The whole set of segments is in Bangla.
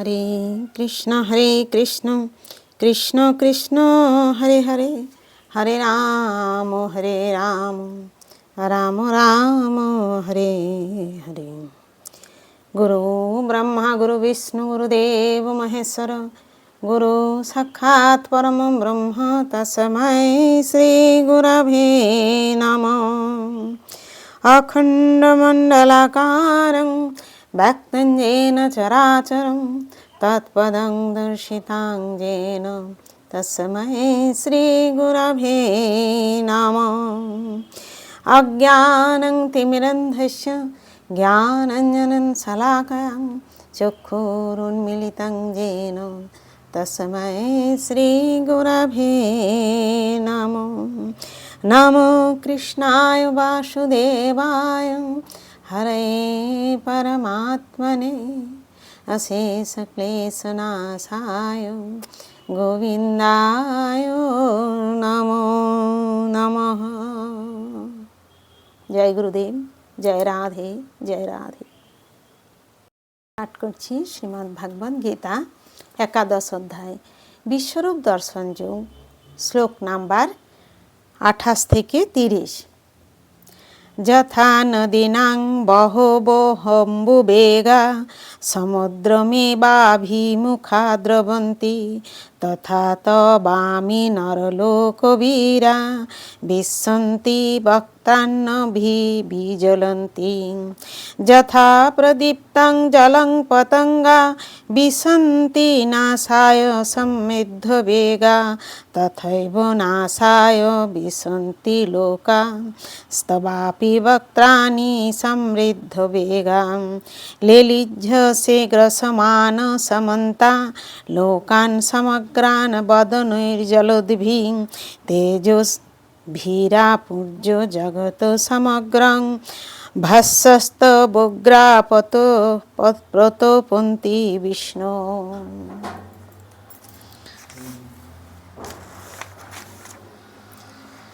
हरे कृष्ण हरे कृष्ण कृष्ण कृष्ण हरे हरे हरे राम हरे राम राम राम हरे हरे। गुरु ब्रह्मा ब्रह्म गुरुविष्णुरुदेव महेश्वर गुरु साक्षात् परं ब्रह्म तस्मै श्रीगुरभे नमः। अखण्डमण्डलाकारं व्यक्तं येन चराचरं तत्पदं दर्शितां येन तस्मै श्रीगुरवे नमः अज्ञानं तिमिरन्धस्य ज्ञानञ्जनं शलाकयां चक्षुरुन्मिलितं येन तस्मै श्रीगुरवे नमो नमो कृष्णाय वासुदेवाय हरे परमात्मने अशेषक्लेशनाशाय গোবিন্দায় নমো নমঃ জয় গুরুদেব জয় রাধে জয় রাধে পাঠ করছি শ্রীমদ্ ভাগবত গীতা একাদশ অধ্যায় বিশ্বরূপ দর্শন যোগ শ্লোক নাম্বার আঠাশ থেকে তিরিশ যথা নদীনাং বহবহম্বুবেগা সমুদ্রমেবাভিমুখা দ্রবন্তি তথা তবামি নরলোকবীরা। বিশ্বন্তি বক্তান্নভি বিজ্বলন্তি। যথা প্রদীপ্তং জলং পতঙ্গা। विशन्ति नाशाय समृद्धवेगा तथैव नासाय विसन्ति लोका। स्तवापि वक्त्राणि समृद्धवेगा। लेलिज्यशेग्रसमानसमन्ता लोकान् समग्रान् भीरा तेजोभिरापूज्य जगत समग्रं। বদনৈর্জলোদ্ভি তেজস ভীরাপুর্য জগত সমগ্রং ভাস্যস্ত বগ্রাপত প্রতপন্তি বিষ্ণু।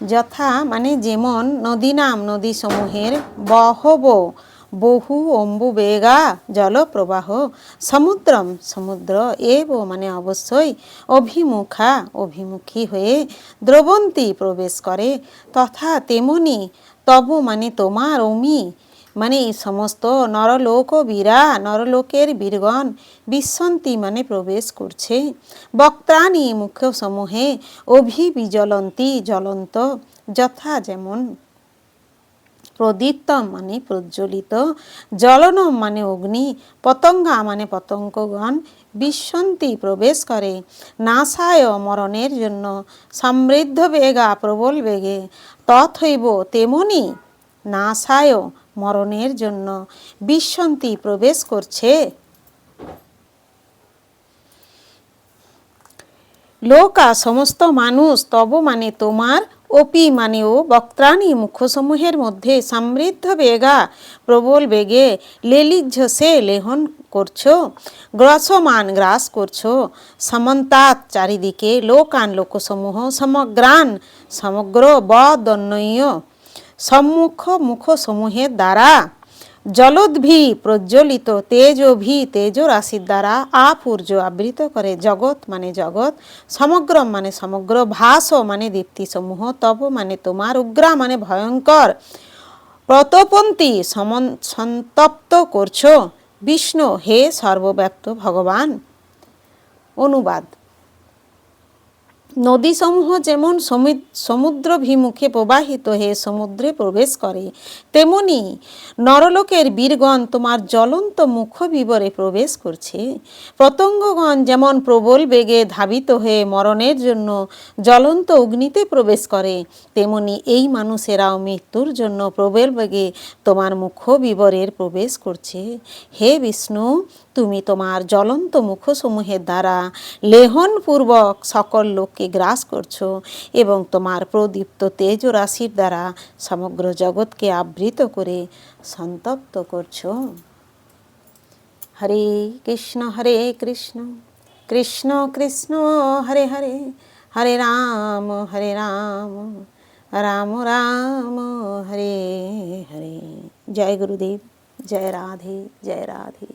যথা মানে যেমন নদী নাম নদী সমূহের বহব বহু অম্বুবেগা জলপ্রবাহ। সমুদ্রম, সমুদ্র এব মানে অবশ্যই অভিমুখা, অভিমুখী হয়ে দ্রবন্তী প্রবেশ করে। তথা তেমনি তব মানে তোমার অমি মানে এই সমস্ত নরলোক বীরা নরলোকের বীরগণ বিশ্বন্তি মানে প্রবেশ করছে। বক্ত্রাণী মুখ্য সমূহে অভিবিজ্বলন্তি জ্বলন্ত, যথা যেমন প্রদীপ্তম মানে প্রজ্বলিত, জ্বলনম মানে অগ্নি, পতঙ্গা মানে পতঙ্গগণ, বিশ্বন্তি প্রবেশ করে, নাসায় মরণের জন্য, সমৃদ্ধ বেগা প্রবল বেগে তথৈব তেমনি নাসায় মরণের জন্য, বিশ্বন্তি প্রবেশ করছে। লোকা সমস্ত মানুষ তব মানে তোমার অপি মানেও বক্ত্রাণী মুখসমূহের মধ্যে সমৃদ্ধ বেগা প্রবল বেগে লেলিঝসে লেহন করছো গ্রসমান গ্রাস করছো সমন্তাৎ চারিদিকে লোকান লোকসমূহ সমগ্রান সমগ্র বদন্বয় সম্মুখ মুখসমূহের দ্বারা জলোদ্ভি প্রজ্বলিত তেজভি তেজ রাশির দ্বারা আপূর্য আবৃত করে জগৎ মানে জগৎ সমগ্র মানে সমগ্র, ভাস মানে দীপ্তিসমূহ তব মানে তোমার, উগ্রা মানে ভয়ঙ্কর। প্রতপন্থী সন্তপ্ত করছ, বিষ্ণু, হে সর্বব্যাপ্ত ভগবান। অনুবাদ। নদীসমূহ যেমন সমুদ্রভিমুখে প্রবাহিত হয়ে সমুদ্রে প্রবেশ করে, তেমনি নরলোকের বীরগণ তোমার জ্বলন্ত মুখ বিবরে প্রবেশ করছে। প্রতঙ্গগণ যেমন প্রবল বেগে ধাবিত হয়ে মরণের জন্য জ্বলন্ত অগ্নিতে প্রবেশ করে, তেমনি এই মানুষেরাও মৃত্যুর জন্য প্রবল বেগে তোমার মুখ বিবরের প্রবেশ করছে। হে বিষ্ণু, তুমি তোমার জ্বলন্ত মুখসমূহের দ্বারা লেহনপূর্বক সকল লোককে গ্রাস করছ এবং তোমার প্রদীপ্ত তেজ রাশির দ্বারা সমগ্র জগৎকে আবৃত করে সন্তপ্ত করছ। হরে কৃষ্ণ হরে কৃষ্ণ কৃষ্ণ কৃষ্ণ, হরে হরে হরে রাম হরে রাম রাম রাম, হরে হরে। জয় গুরুদেব, জয় রাধে জয় রাধে